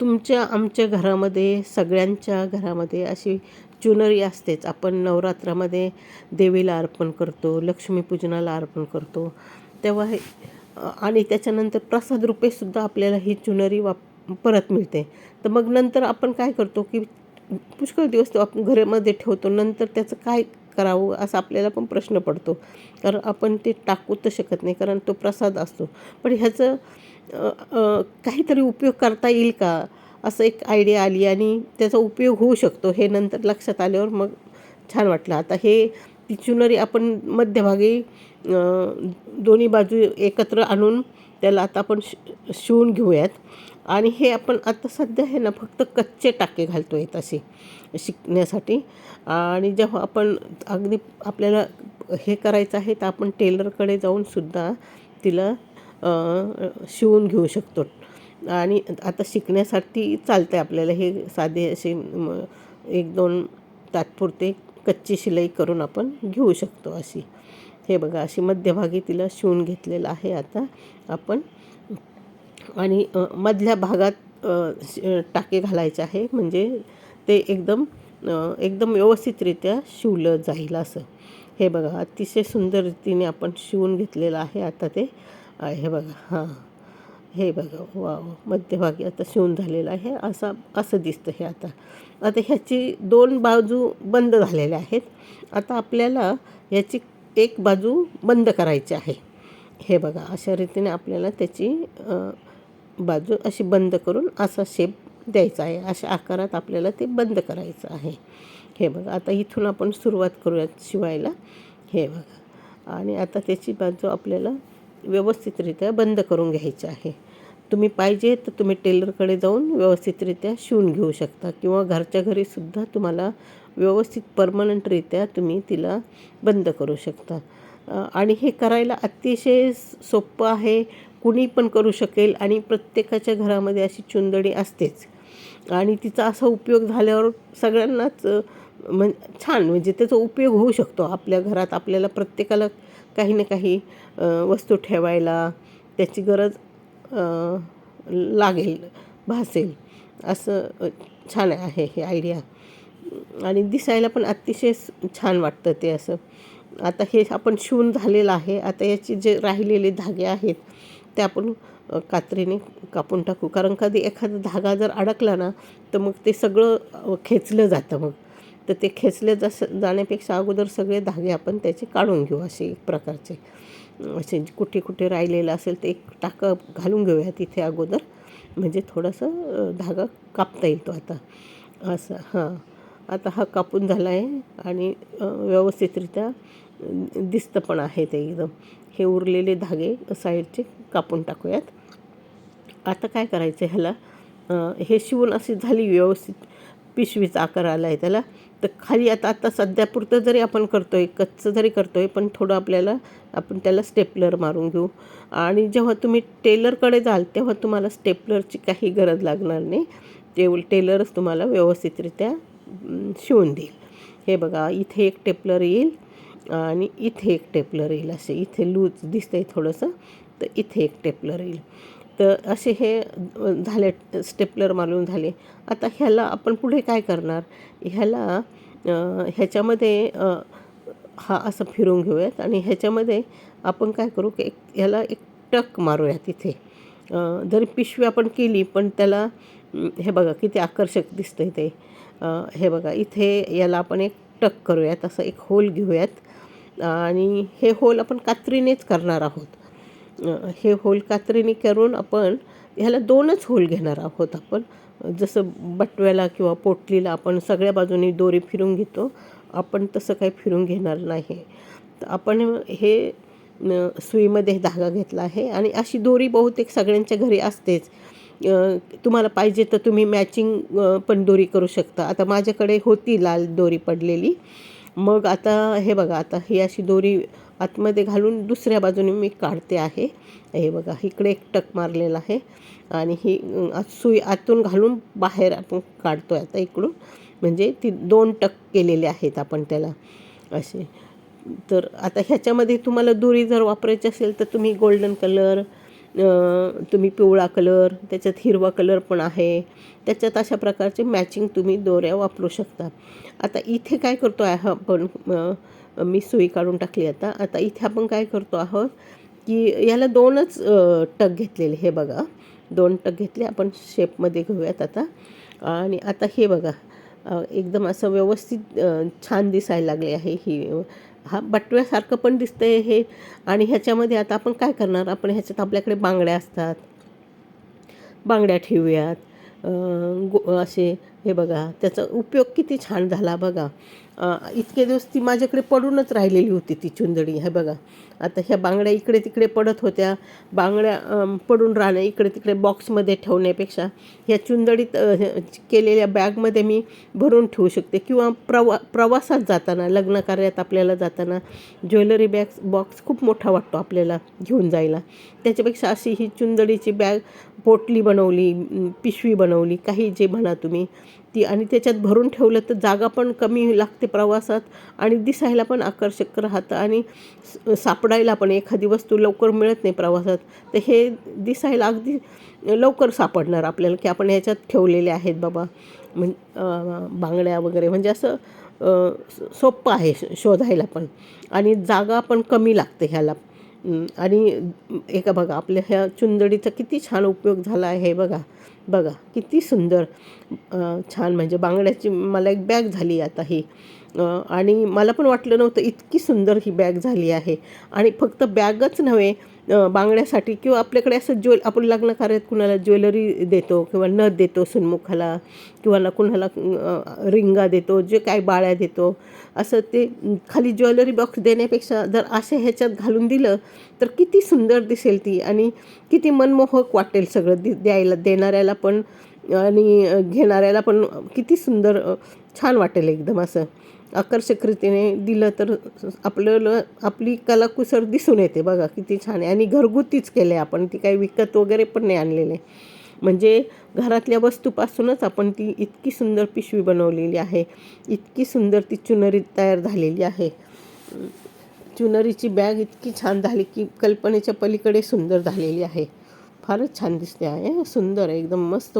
तुमच्या आमच्या घरामध्ये सगळ्यांच्या घरामध्ये अशी चुनरी असतेच. आपण नवरात्रामध्ये देवीला अर्पण करतो लक्ष्मीपूजनाला अर्पण करतो. तेव्हा हे आणि त्याच्यानंतर प्रसाद रूपेसुद्धा आपल्याला ही चुनरी वाप परत मिळते. तर मग नंतर आपण काय करतो की पुष्कळ दिवस तो आपण घरामध्ये ठेवतो. नंतर त्याचं काय करावं असा आपल्याला पण प्रश्न पडतो. कारण आपण ते टाकू तर शकत नाही कारण तो प्रसाद असतो. पण ह्याचं काहीतरी उपयोग करता येईल का? असं एक आयडिया आली आणि त्याचा उपयोग होऊ शकतो. हे नंतर लक्षात आल्यावर मग छान वाटलं. आता हे ती चुनरी आपण मध्यभागी दोन्ही बाजू एकत्र आणून त्याला आता आपण शिवून घेऊयात. आणि हे आपण आता सध्या हे ना फक्त कच्चे टाके घालतो आहेत असे शिकण्यासाठी. आणि जेव्हा आपण अगदी आपल्याला हे करायचं आहे तर आपण टेलरकडे जाऊन सुद्धा तिला शिवून घेऊ शकतो. आणि आता शिकण्यासाठी चालतं आहे आपल्याला हे साधे असे एक दोन तात्पुरते कच्ची शिलाई करून आपण घेऊ शकतो अशी. हे बघा अशी मध्यभागी तिला शिवून घेतलेलं आहे आता आपण. आणि मधल्या भागात टाके घालायचे आहे. म्हणजे ते एकदम एकदम व्यवस्थितरित्या शिवलं जाईल असं. हे बघा अतिशय सुंदर रीतीने आपण शिवून घेतलेलं आहे आता ते. हे बघा हां. हे बघा वा मध्यभागी आता शिवून झालेलं आहे. असं असं दिसतं हे आता. आता ह्याची दोन बाजू बंद झालेल्या आहेत. आता आपल्याला ह्याची एक बाजू बंद करायची आहे. हे बघा अशा रीतीने आपल्याला त्याची बाजू अशी बंद करून असा शेप द्यायचा आहे. अशा आकारात आपल्याला ते बंद करायचं आहे. हे बघा आता इथून आपण सुरुवात करूयात शिवायला. हे बघा. आणि आता त्याची बाजू आपल्याला व्यवस्थितरित्या बंद करून घ्यायची आहे. तुम्ही पाहिजे तर तुम्ही टेलरकडे जाऊन व्यवस्थितरित्या शिवून घेऊ शकता किंवा घरच्या घरीसुद्धा तुम्हाला व्यवस्थित परमनंटरित्या तुम्ही तिला बंद करू शकता. आणि हे करायला अतिशय सोपं आहे. कुणी पण करू शकेल आणि प्रत्येकाच्या घरामध्ये अशी चुंदडी असतेच. आणि तिचा असा उपयोग झाल्यावर सगळ्यांनाच म्हण छान म्हणजे त्याचा उपयोग होऊ शकतो आपल्या घरात. आपल्याला प्रत्येकाला काही ना काही वस्तू ठेवायला त्याची गरज लागेल भासेल असं छान आहे हे आयडिया. आणि दिसायला पण अतिशय छान वाटतं ते असं. आता हे आपण शिवून झालेलं आहे. आता याचे जे राहिलेले धागे आहेत ते आपण कात्रीने कापून टाकू. कारण कधी एखादा धागा जर अडकला ना तर मग ते सगळं खेचलं जातं मग. तर ते खेचले जस जाण्यापेक्षा अगोदर सगळे धागे आपण त्याचे काढून घेऊ असे एक प्रकारचे. असे कुठे कुठे राहिलेलं असेल ते एक टाकं घालून घेऊया तिथे अगोदर. म्हणजे थोडंसं धागा कापता येतो आता. असं हां. आता हा कापून झाला आहे आणि व्यवस्थितरित्या दिसतं पण आहे ते एकदम. हे उरलेले धागे साईडचे कापून टाकूयात. आता काय करायचं ह्याला? हे शिवून अशी झाली व्यवस्थित पिशवीचा आकार आला आहे त्याला. तर खाली आता आता सध्यापुरतं जरी आपण करतो आहे कच्चं जरी करतो आहे पण थोडं आपल्याला आपण त्याला स्टेपलर मारून घेऊ. आणि जेव्हा तुम्ही टेलरकडे जाल तेव्हा तुम्हाला स्टेपलरची काही गरज लागणार नाही. ते टेलरच तुम्हाला व्यवस्थितरित्या शिवून देईल. हे बघा इथे एक टेपलर येईल. आणि इथे एक टेपलर येईल असे. इथे लूज दिसतंय थोडंसं तर इथे एक टेपलर येईल. तर असे हे झाले स्टेपलर मारून झाले. आता ह्याला आपण पुढे काय करणार? ह्याला ह्याच्यामध्ये हा असं फिरून घेऊयात. आणि ह्याच्यामध्ये आपण काय करू की एक ह्याला एक टक मारूयात इथे. जरी पिशवी आपण केली पण त्याला हे बघा किती आकर्षक दिसतं ते. हे बघा इथे याला आपण एक टक करूयात. असं एक होल घेऊयात. आणि हे होल आपण कात्रीनेच करणार आहोत. हे होल कात्रीने करून आपण ह्याला दोनच होल घेणार आहोत आपण. जसं बटव्याला किंवा पोटलीला आपण सगळ्या बाजूनी दोरी फिरून घेतो आपण तसं काही फिरून घेणार नाही. तर आपण हे सुईमध्ये धागा घेतला आहे आणि अशी दोरी बहुतेक सगळ्यांच्या घरी असतेच. तुम्हाला पाहिजे तर तुम्ही मॅचिंग पण दोरी करू शकता. आता माझ्याकडे होती लाल दोरी पडलेली. मग आता हे बघा आता ही अशी दोरी आतमध्ये घालून दुसऱ्या बाजूने मी काढते आहे. हे बघा इकडे एक टक मारलेला आहे आणि ही सुई आतून घालून बाहेर आपण काढतो आहे आता इकडून. म्हणजे ती दोन टक केलेले आहेत आपण त्याला असे. तर आता ह्याच्यामध्ये तुम्हाला दोरी जर वापरायची असेल तर तुम्ही गोल्डन कलर तुम्ही पिवळा कलर त्याच्यात हिरवा कलर पण आहे. त्याच्यात अशा प्रकारचे मॅचिंग तुम्ही दोऱ्या वापरू शकता. आता इथे काय करतो आहे आपण मी सुई काढून टाकली आता. आता इथे आपण काय करतो आहोत की याला दोनच टक घेतलेले. हे बघा दोन टक घेतले. आपण शेपमध्ये घेऊयात आता. आणि आता हे बघा एकदम असं व्यवस्थित छान दिसायला लागले आहे ही हा बटव्यासारखं पण दिसतं आहे हे. आणि ह्याच्यामध्ये आता आपण काय करणार? आपण ह्याच्यात आपल्याकडे बांगड्या असतात. बांगड्या ठेवूयात. गो असे हे बघा. त्याचा उपयोग किती छान झाला बघा. इतके दिवस ती माझ्याकडे पडूनच राहिलेली होती ती चुंदडी. हे बघा आता ह्या बांगड्या इकडे तिकडे पडत होत्या. बांगड्या पडून राहणं इकडे तिकडे बॉक्समध्ये ठेवण्यापेक्षा ह्या चुंदडीत हे- केलेल्या बॅगमध्ये मी भरून ठेवू शकते. किंवा प्रवा प्रवासात जाताना लग्न कार्यात आपल्याला जाताना ज्वेलरी बॅग बॉक्स खूप मोठा वाटतो आपल्याला घेऊन जायला. त्याच्यापेक्षा अशी ही चुंदडीची बॅग पोटली बनवली पिशवी बनवली काही जे म्हणा तुम्ही ती आणि त्याच्यात भरून ठेवलं तर जागा पण कमी लागते प्रवासात आणि दिसायला पण आकर्षक राहतं आणि सापडायला पण एखादी वस्तू लवकर मिळत नाही प्रवासात. तर हे दिसायला अगदी लवकर सापडणार आपल्याला की आपण ह्याच्यात ठेवलेले आहेत बाबा. म्हण बांगड्या वगैरे म्हणजे असं स- सोपं आहे श- शोधायला पण. आणि जागा पण कमी लागते ह्याला. आणि एका बघा आपल्या ह्या चुंदडीचा किती छान उपयोग झाला आहे बघा बघा किती सुंदर छान म्हणजे बांगड्याची मला एक बॅग झाली आता ही. आणि मला पण वाटलं नव्हतं इतकी सुंदर ही बॅग झाली आहे. आणि फक्त बॅगच नव्हे बांगड्यासाठी किंवा आपल्याकडे असं ज्वेल आपण लग्न कार्यात कुणाला ज्वेलरी देतो किंवा नथ देतो सुनमुखाला किंवा ना कुणाला रिंगा देतो जे काय बाळ्या देतो असं ते खाली ज्वेलरी बॉक्स देण्यापेक्षा जर असे ह्याच्यात घालून दिलं तर किती सुंदर दिसेल ती आणि किती मनमोहक वाटेल सगळं दि द्यायला देणाऱ्याला पण आणि घेणाऱ्याला पण किती सुंदर छान वाटेल एकदम असं. आकर्षक रीतीने दिलं तर आपल्याला आपली कलाकुसर दिसून येते बघा किती छान आहे. आणि घरगुतीच केलं आहे आपण ती काही विकत वगैरे पण नाही आणलेले. म्हणजे घरातल्या वस्तूपासूनच आपण ती इतकी सुंदर पिशवी बनवलेली आहे. इतकी सुंदर ती चुनरी तयार झालेली आहे. चुनरीची बॅग इतकी छान झाली की कल्पनेच्या पलीकडे सुंदर झालेली आहे. फारच छान दिसते आहे. सुंदर आहे एकदम मस्त